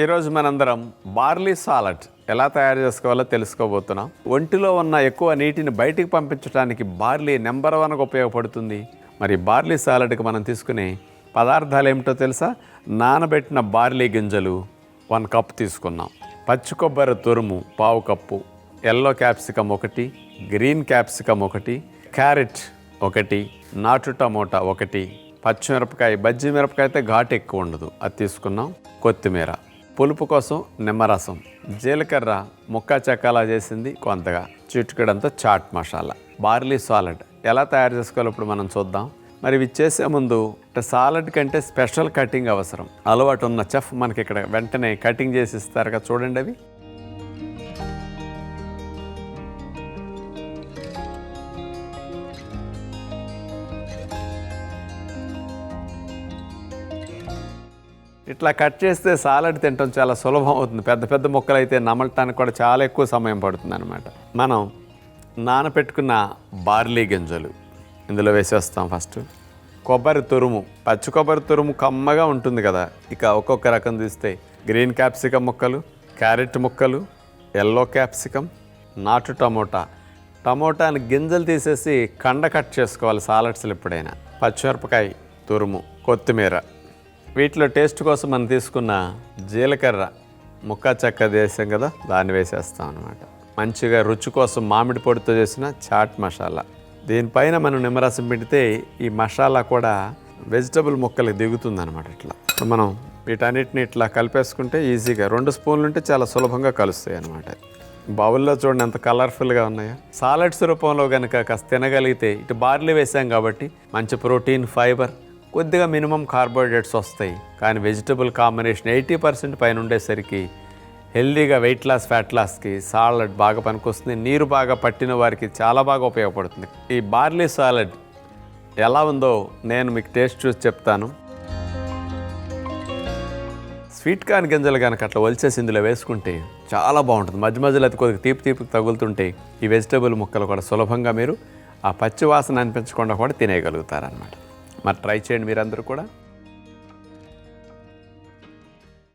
ఈరోజు మనందరం barley salad ఎలా తయారు చేసుకోవాలో తెలుసుకోబోతున్నాం. ఒంటిలో ఉన్న ఎక్కువ నీటిని బయటికి పంపించడానికి బార్లీ నెంబర్ వన్గా ఉపయోగపడుతుంది. మరి బార్లీ సాలడ్కి మనం తీసుకునే పదార్థాలు ఏమిటో తెలుసా? నానబెట్టిన బార్లీ గింజలు వన్ కప్ తీసుకున్నాం. పచ్చి కొబ్బరి తురుము పావు కప్పు ఎల్లో క్యాప్సికమ్ ఒకటి గ్రీన్ క్యాప్సికమ్ ఒకటి క్యారెట్ ఒకటి నాటు టమోటా ఒకటి పచ్చిమిరపకాయ బజ్జి మిరపకాయ అయితే ఘాటు ఎక్కువ ఉండదు. అది తీసుకున్నాం కొత్తిమీర. పులుపు కోసం నిమ్మరసం. జీలకర్ర ముక్కా చెక్కలా చేసింది కొంతగా. చిటికెడంతా చాట్ మసాలా. Barley salad. ఎలా తయారు చేసుకోవాలో ఇప్పుడు మనం చూద్దాం. మరి ఇవి చేసే ముందు సాలడ్ కంటే స్పెషల్ కటింగ్ అవసరం. అలవాటు ఉన్న చెఫ్ మనకి ఇక్కడ వెంటనే కటింగ్ చేసి ఇస్తారుగా చూడండి అవి. ఇట్లా కట్ చేస్తే సాలడ్ తినటం చాలా సులభం అవుతుంది. పెద్ద పెద్ద ముక్కలు అయితే నమలటానికి కూడా చాలా ఎక్కువ సమయం పడుతుంది అనమాట మనం నానపెట్టుకున్న బార్లీ గింజలు ఇందులో వేసేస్తాం ఫస్ట్. కొబ్బరి తురుము పచ్చి కొబ్బరి తురుము కమ్మగా ఉంటుంది కదా. ఇక ఒక్కొక్క రకం తీస్తే గ్రీన్ క్యాప్సికమ్ ముక్కలు క్యారెట్ ముక్కలు ఎల్లో క్యాప్సికమ్ నాటు టమోటా. టమోటాని గింజలు తీసేసి కండ కట్ చేసుకోవాలి సాలడ్స్లు ఎప్పుడైనా. పచ్చిమిరపకాయ తురుము కొత్తిమీర. వీటిలో టేస్ట్ కోసం మనం తీసుకున్న జీలకర్ర ముక్క చెక్క వేసాం కదా దాన్ని వేసేస్తాం అనమాట మంచిగా రుచి కోసం మామిడి పొడితో చేసిన చాట్ మసాలా. దీనిపైన మనం నిమ్మరసం పెడితే ఈ మసాలా కూడా వెజిటబుల్ ముక్కలకు దిగుతుంది అనమాట ఇట్లా. మనం వీటన్నిటిని ఇట్లా కలిపేసుకుంటే ఈజీగా రెండు స్పూన్లు ఉంటే చాలా సులభంగా కలుస్తాయి అనమాట బౌల్లో చూడండి ఎంత కలర్ఫుల్గా ఉన్నాయో. సాలడ్స్ రూపంలో కనుక కాస్త తినగలిగితే ఇటు బార్లీ వేసాం కాబట్టి మంచి ప్రోటీన్ ఫైబర్ కొద్దిగా మినిమం కార్బోహైడ్రేట్స్ వస్తాయి. కానీ వెజిటబుల్ కాంబినేషన్ ఎయిటీ పర్సెంట్ పైన ఉండేసరికి హెల్దీగా వెయిట్ లాస్ ఫ్యాట్ లాస్కి సాలడ్ బాగా పనికొస్తుంది. నీరు బాగా పట్టిన వారికి చాలా బాగా ఉపయోగపడుతుంది. ఈ బార్లీ సాలడ్ ఎలా ఉందో నేను మీకు టేస్ట్ చూసి చెప్తాను. స్వీట్ కార్న్ గింజలు కనుక అట్లా ఒలిచేసి ఇందులో వేసుకుంటే చాలా బాగుంటుంది. మధ్య మధ్యలో అది కొద్దిగా తీపి తీపి తగులుతుంటే ఈ వెజిటబుల్ ముక్కలు కూడా సులభంగా మీరు ఆ పచ్చి వాసన అనిపించకుండా కూడా తినేయగలుగుతారనమాట మరి ట్రై చేయండి మీరందరూ కూడా.